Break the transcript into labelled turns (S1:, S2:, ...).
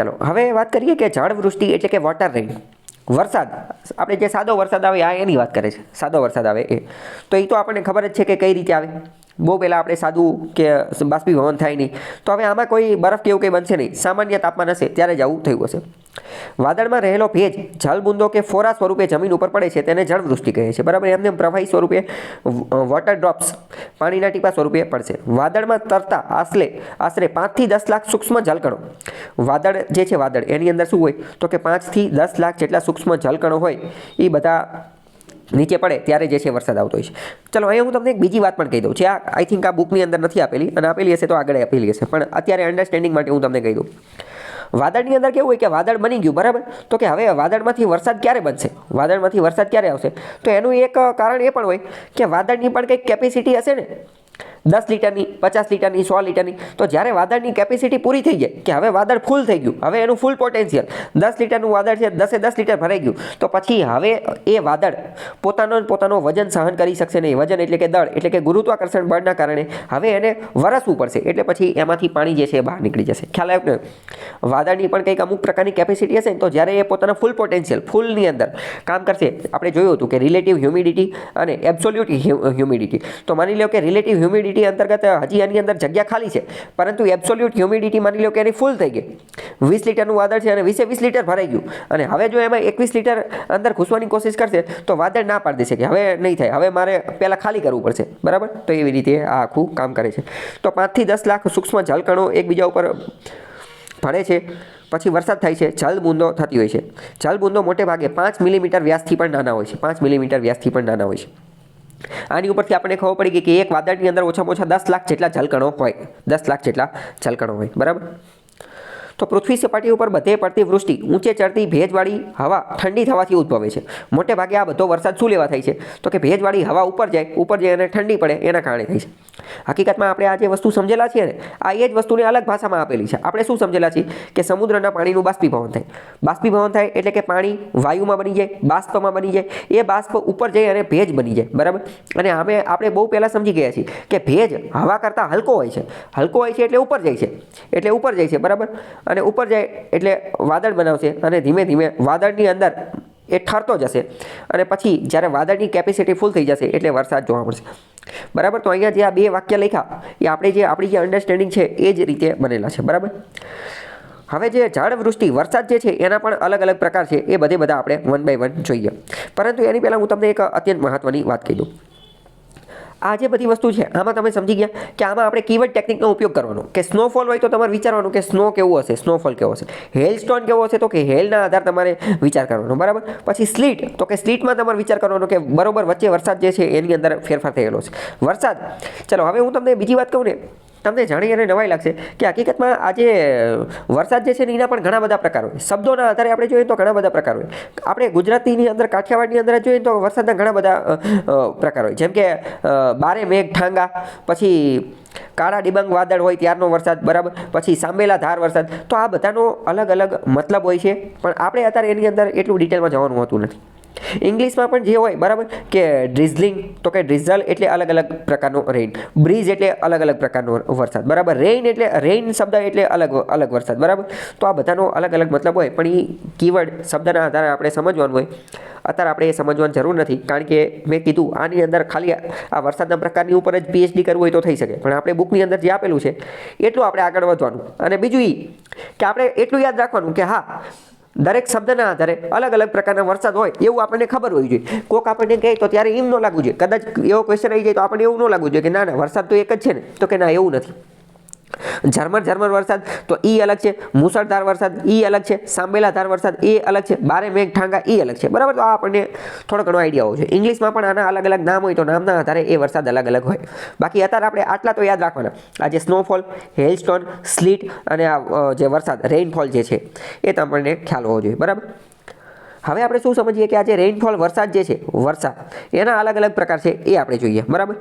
S1: ચલો, હવે વાત કરીએ કે જળવૃષ્ટિ એટલે કે વોટર રેઇન વરસાદ, આપણે જે સાદો વરસાદ આવે આ એની વાત કરે છે. સાદો વરસાદ આવે એ. તો એ તો આપણને ખબર જ છે કે કઈ રીતે આવે. બહુ પહેલાં આપણે સાદું કે બાષ્પીભવન થાય નહીં. તો હવે આમાં કોઈ બરફ કે એવું કંઈ બનશે નહીં. સામાન્ય તાપમાન હશે, ત્યારે જ આવું થયું હશે. વાદળમાં રહેલો ભેજ જલબુંદો કે ફોરા સ્વરૂપે જમીન ઉપર પડે છે તેને જળવૃષ્ટિ કહે છે. બરાબર, એમને પ્રવાહી સ્વરૂપે વોટર ડ્રોપ્સ પાણીના ટીપા સ્વરૂપે પડશે. વાદળમાં તરતા આશરે આશરે પાંચથી દસ લાખ સૂક્ષ્મ જલકણો વાદળ જે છે વાદળ, એની અંદર શું હોય? તો કે પાંચથી દસ લાખ જેટલા સૂક્ષ્મ જલકણો હોય એ બધા નીચે પડે ત્યારે જે છે વરસાદ આવતો હોય છે. ચલો, અહીંયા હું તમને એક બીજી વાત પણ કહી દઉં. છે આ આઈ થિંક આ બુકની અંદર નથી આપેલી, અને આપેલી હશે તો આગળ આપેલી હશે. પણ અત્યારે અન્ડરસ્ટેન્ડિંગ માટે હું તમને કહી દઉં. વાદળની અંદર કેવું હોય કે વાદળ બની ગયું, બરાબર? તો કે હવે વાદળમાંથી વરસાદ ક્યારે બનશે? વાદળમાંથી વરસાદ ક્યારે આવશે? તો એનું એક કારણ એ પણ હોય કે વાદળની પણ કંઈક કેપેસિટી હશે ને? દસ લીટરની, પચાસ લીટરની, સો લીટરની. તો જ્યારે વાદળની કેપેસિટી પૂરી થઈ જાય, કે હવે વાદળ ફૂલ થઈ ગયું, હવે એનું ફૂલ પોટેન્શિયલ દસ લીટરનું વાદળ છે, દસે દસ લીટર ભરાઈ ગયું. તો પછી હવે એ વાદળ પોતાનો પોતાનો વજન સહન કરી શકશે નહીં. વજન એટલે કે દળ, એટલે કે ગુરુત્વાકર્ષણ બળના કારણે હવે એને વરસવું પડશે. એટલે પછી એમાંથી પાણી જે છે એ બહાર નીકળી જશે. ખ્યાલ આવ્યો ને વાદળની પણ કંઈક અમુક પ્રકારની કેપેસિટી હશે ને, તો જ્યારે એ પોતાના ફૂલ પોટેન્શિયલ ફૂલની અંદર કામ કરશે. આપણે જોયું હતું કે રિલેટિવ હ્યુમિડિટી અને એબ્સોલ્યુટ હ્યુમિડિટી તો માની લો કે રિલેટિવ હ્યુમિડિટી અંતર્ગત હજી એની અંદર જગ્યા ખાલી છે. પરંતુ એબ્સોલ્યુટ હ્યુમિડિટી માની લો કે એની ફૂલ થઈ ગઈ. વીસ લીટરનું વાદળ છે અને વીસે વીસ લીટર ભરાઈ ગયું. અને હવે જો એમાં એકવીસ લીટર અંદર ઘૂસવાની કોશિશ કરશે, તો વાદળ ના પાડી દેશે કે હવે નહીં થાય. હવે મારે પહેલાં ખાલી કરવું પડશે. બરાબર? તો એવી રીતે આ આખું કામ કરે છે. તો પાંચથી દસ લાખ સૂક્ષ્મ જલકણો એકબીજા ઉપર ભળે છે. પછી વરસાદ થાય છે. જલ બૂંદો થતી હોય છે. જલબૂંદો મોટે ભાગે પાંચ મિલીમીટર વ્યાસથી પણ નાના હોય છે. પાંચ મિલીમીટર વ્યાસથી પણ નાના હોય છે. આની ઉપરથી આપણને ખબર પડી ગઈ કે એક વાદળની અંદર ઓછામાં ઓછા દસ લાખ જેટલા જલકણો હોય. દસ લાખ જેટલા જલકણો હોય. બરાબર? તો પૃથ્વી સપાટી ઉપર બધે પડતી વૃષ્ટિ, ઊંચે ચડતી ભેજવાળી હવા ઠંડી થવાથી ઉદ્ભવે છે. મોટે ભાગે આ બધો વરસાદ શું લેવા થાય છે? તો કે ભેજવાળી હવા ઉપર જાય ઉપર જાય અને ઠંડી પડે, એના કારણે થાય છે. હકીકતમાં આપણે આ જે વસ્તુ સમજેલા છીએ ને, આ એ જ વસ્તુને અલગ ભાષામાં આપેલી છે. આપણે શું સમજેલા છીએ? કે સમુદ્રના પાણીનું બાષ્પીભવન થાય. બાષ્પીભવન થાય એટલે કે પાણી વાયુમાં બની જાય, બાષ્પમાં બની જાય, એ બાષ્પ ઉપર જઈ અને ભેજ બની જાય. બરાબર? અને અમે, આપણે બહુ પહેલાં સમજી ગયા છીએ કે ભેજ હવા કરતાં હલકો હોય છે. હલકો હોય છે એટલે ઉપર જાય છે. એટલે ઉપર જાય છે. બરાબર? અને ઉપર જાય એટલે વાદળ બનાવશે અને ધીમે ધીમે વાદળની અંદર એ ઠરતો જશે. અને પછી જ્યારે વાદળની કેપેસિટી ફૂલ થઈ જશે એટલે વરસાદ જોવા મળશે. બરાબર? તો અહીંયા જે આ બે વાક્ય લખ્યા, એ આપણે જે આપણી જે અન્ડરસ્ટેન્ડિંગ છે એ જ રીતે બનેલા છે. બરાબર? હવે જે ઝાડવૃષ્ટિ વરસાદ જે છે, એના પણ અલગ અલગ પ્રકાર છે. એ બધે બધા આપણે વન બાય વન જોઈએ. પરંતુ એની પહેલાં હું તમને એક અત્યંત મહત્ત્વની વાત કહી દઉં. આ જે બધી વસ્તુ છે, આમાં તમે સમજી ગયા કે આમાં આપણે કીવર્ડ ટેકનિકનો ઉપયોગ કરવાનો. કે સ્નોફોલ હોય તો તમારે વિચારવાનું કે સ્નો કેવું હશે સ્નોફોલ કેવો હશે. હેલ સ્ટોન કેવો હશે તો કે હેલના આધાર તમારે વિચાર કરવાનો, બરાબર? પછી સ્લીટ તો કે સ્લીટમાં તમારે વિચાર કરવાનો કે બરોબર વચ્ચે વરસાદ જે છે એની અંદર ફેરફાર થયેલો છે. વરસાદ, ચલો હવે હું તમને બીજી વાત કહું ને. તમને જાણી અને નવાઈ લાગશે કે હકીકતમાં આજે વરસાદ જે છે ને, એના પણ ઘણા બધા પ્રકાર હોય. શબ્દોના આધારે આપણે જોઈએ તો ઘણા બધા પ્રકાર હોય. આપણે ગુજરાતીની અંદર, કાઠિયાવાડની અંદર જોઈએ તો વરસાદના ઘણા બધા પ્રકાર હોય. જેમ કે બારે મેઘ ઠાંગા પછી કાળા ડિબંગ વાદળ હોય ત્યારનો વરસાદ, બરાબર? પછી સાંભેલા ધાર વરસાદ. તો આ બધાનો અલગ અલગ મતલબ હોય છે. પણ આપણે અત્યારે એની અંદર એટલું ડિટેલમાં જવાનું હોતું નથી. ઇંગ્લિશમાં પણ જે હોય, બરાબર? કે ડ્રિઝલિંગ તો કે ડ્રિઝલ એટલે અલગ અલગ પ્રકારનો રેઇન બ્રિજ એટલે અલગ અલગ પ્રકારનો વરસાદ, બરાબર? રેઇન એટલે રેઇન શબ્દ એટલે અલગ અલગ વરસાદ, બરાબર? તો આ બધાનો અલગ અલગ મતલબ હોય, પણ એ કીવર્ડ શબ્દના આધારે આપણે સમજવાનું હોય. અત્યારે આપણે એ સમજવાની જરૂર નથી, કારણ કે મેં કીધું, આની અંદર ખાલી આ વરસાદના પ્રકારની ઉપર જ પીએચડી કરવું હોય તો થઈ શકે. પણ આપણે બુકની અંદર જે આપેલું છે, એટલું આપણે આગળ વધવાનું. અને બીજું એ કે આપણે એટલું યાદ રાખવાનું કે હા દરેક શબ્દના આધારે અલગ અલગ પ્રકારના વરસાદ હોય એવું આપણને ખબર હોવી જોઈએ. કોક આપણને કહે તો ત્યારે એમ ન લાગવું જોઈએ. કદાચ એવો ક્વેશ્ચન આવી જાય તો આપણને એવું ન લાગવું જોઈએ કે ના ના, વરસાદ તો એક જ છે ને. તો કે ના, એવું નથી. ઝરમર ઝરમર વરસાદ, તો એ અલગ છે. મુસળધાર વરસાદ એ અલગ છે. સાંભેલાધાર વરસાદ, એ અલગ છે. બારે મેઘ ઠાંગા એ અલગ છે. બરાબર? તો આ આપણને થોડો ઘણો આઈડિયા હોવો જોઈએ. ઇંગ્લિશમાં પણ આના અલગ અલગ નામ હોય તો નામના આધારે એ વરસાદ અલગ અલગ હોય. બાકી અત્યારે આપણે આટલા તો યાદ રાખવાના. આ જે સ્નોફોલ હેલસ્ટોન સ્લીટ અને આ જે વરસાદ રેઇનફોલ જે છે, એ તમને ખ્યાલ હોવો જોઈએ. બરાબર? હવે આપણે શું સમજીએ કે આ જે રેઇનફોલ વરસાદ જે છે, વરસાદ, એના અલગ અલગ પ્રકાર છે, એ આપણે જોઈએ. બરાબર?